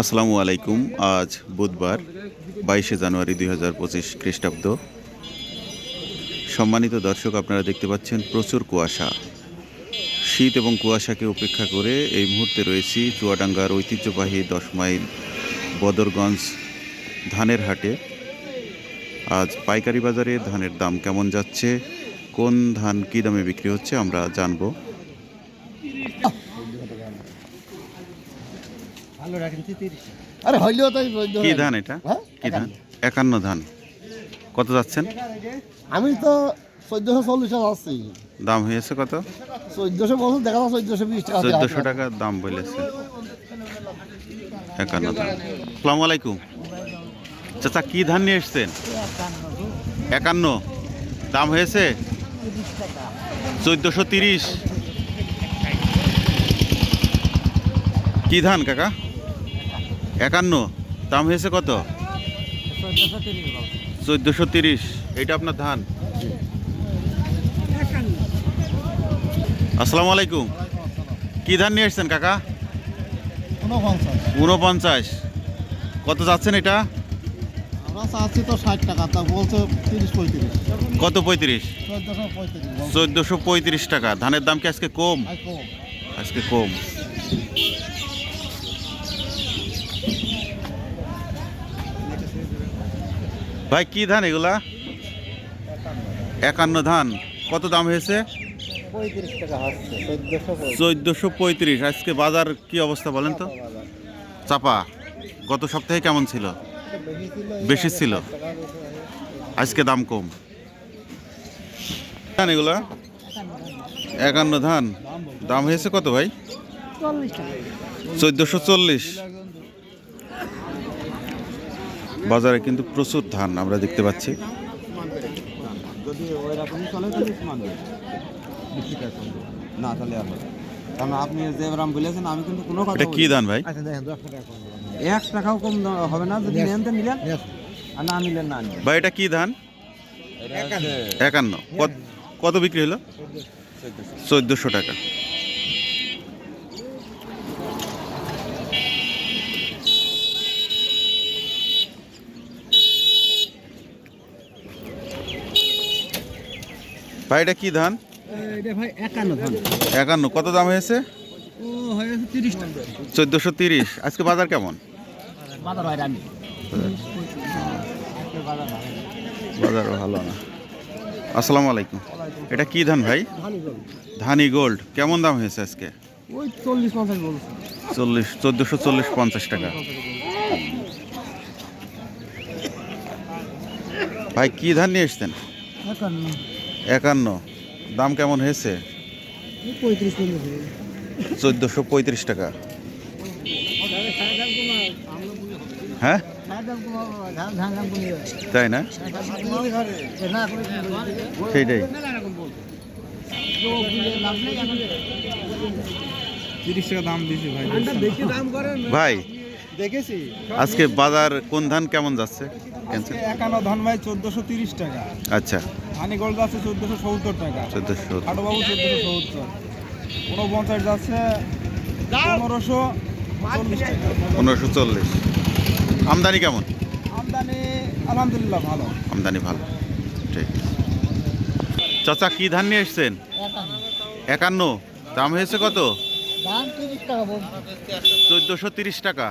আসসালামু আলাইকুম। আজ বুধবার, বাইশে জানুয়ারি দুই হাজার পঁচিশ খ্রিস্টাব্দ। সম্মানিত দর্শক, আপনারা দেখতে পাচ্ছেন প্রচুর কুয়াশা। শীত এবং কুয়াশাকে উপেক্ষা করে এই মুহূর্তে রয়েছি চুয়াডাঙ্গার ঐতিহ্যবাহী দশ মাইল বদরগঞ্জ ধানের হাটে। আজ পাইকারি বাজারে ধানের দাম কেমন যাচ্ছে? কোন ধান কী দামে বিক্রি হচ্ছে? আমরা জানব। আরে হইলেও তাই কি ধান এটা? হ্যাঁ? কি ধান? একান্ন ধান। কত যাচ্ছেন? আমি তো চোদ্দশো চল্লিশ আছি দাম হয়েছে কত? চোদ্দশো বছর দেখা যাচ্ছে চোদ্দশো বিশ টাকা। চোদ্দশো টাকা দাম বলেছে। একান্ন ধান। আসসালামু আলাইকুম। চাচা কি ধান নিয়ে এসছেন? একান্ন। দাম হয়েছে? চোদ্দশো তিরিশ। কি ধান কাকা? একান্ন। দাম হয়েছে কত? চোদ্দশো তিরিশ। এটা আপনার ধান? আসসালামু আলাইকুম। কি ধান নিয়ে এসছেন কাকা? উনপঞ্চাশ উনপঞ্চাশ কত যাচ্ছেন এটা? আমরা চাচ্ছি তো ষাট টাকা তা বলছে তিরিশ পঁয়ত্রিশ। কত পঁয়ত্রিশ? চোদ্দোশো পঁয়ত্রিশ টাকা। ধানের দাম কি আজকে কম। আজকে কম। ভাই কি ধান এগুলা? একান্ন ধান। কত দাম হয়েছে? চোদ্দোশো পঁয়ত্রিশ। আজকে বাজার কি অবস্থা বলেন তো? চাপা। গত সপ্তাহে কেমন ছিল? বেশি ছিল। আজকে দাম কম। ধান এগুলা? একান্ন ধান। দাম হয়েছে কত ভাই? চোদ্দোশো চল্লিশ। বাজারে কিন্তু প্রচুর ধান আমরা দেখতে পাচ্ছি। যদি ওই রকমই চলে তাহলে মানবে? না তাহলে আর কারণ আপনি যে রাম বলেছেন আমি কিন্তু কোনো কথা এটা কি ধান ভাই? আচ্ছা। এক টাকাও কম হবে না যদি নেন তো নিলেন। আর না নিলেন না ভাই এটা কি ধান? একান্ন। কত- কত বিক্রি হলো? চোদ্দোশো টাকা। ভাই এটা কি ধান? একান্ন কত দাম হয়েছে? চোদ্দোশো তিরিশ আজকে বাজার কেমন? বাজার ভালো না। আসসালামু আলাইকুম। এটা কি ধান ভাই? ধানি গোল্ড। কেমন দাম হয়েছে আজকে? চল্লিশ চোদ্দোশো চল্লিশ পঞ্চাশ টাকা। ভাই কি ধান নিয়ে এসছেন? একান্ন। দাম কেমন হয়েছে? চোদ্দোশো পঁয়ত্রিশ টাকা। হ্যাঁ? তাই না? সেইটাই। তিরিশ টাকা দাম দিয়েছি ভাই। ভাই দেখেছি। আজকে বাজার কোন ধান কেমন যাচ্ছে? একান্ন ধান ভাই চোদ্দোশো তিরিশ টাকা। আচ্ছা। হানি গোল্ড আছে চোদ্দোশো সত্তর টাকা। চোদ্দোশো খাটোবাবু চোদ্দোশো সত্তর। উনপঞ্চাশ যাচ্ছে পনেরোশো চল্লিশ টাকা। পনেরোশো চল্লিশ। আমদানি কেমন? আমদানি আলহামদুলিল্লাহ ভালো। আমদানি ভালো। ঠিক। চাচা কি ধান নিয়ে এসছেন? একান্ন। দাম হয়েছে কত? চোদ্দোশো তিরিশ টাকা।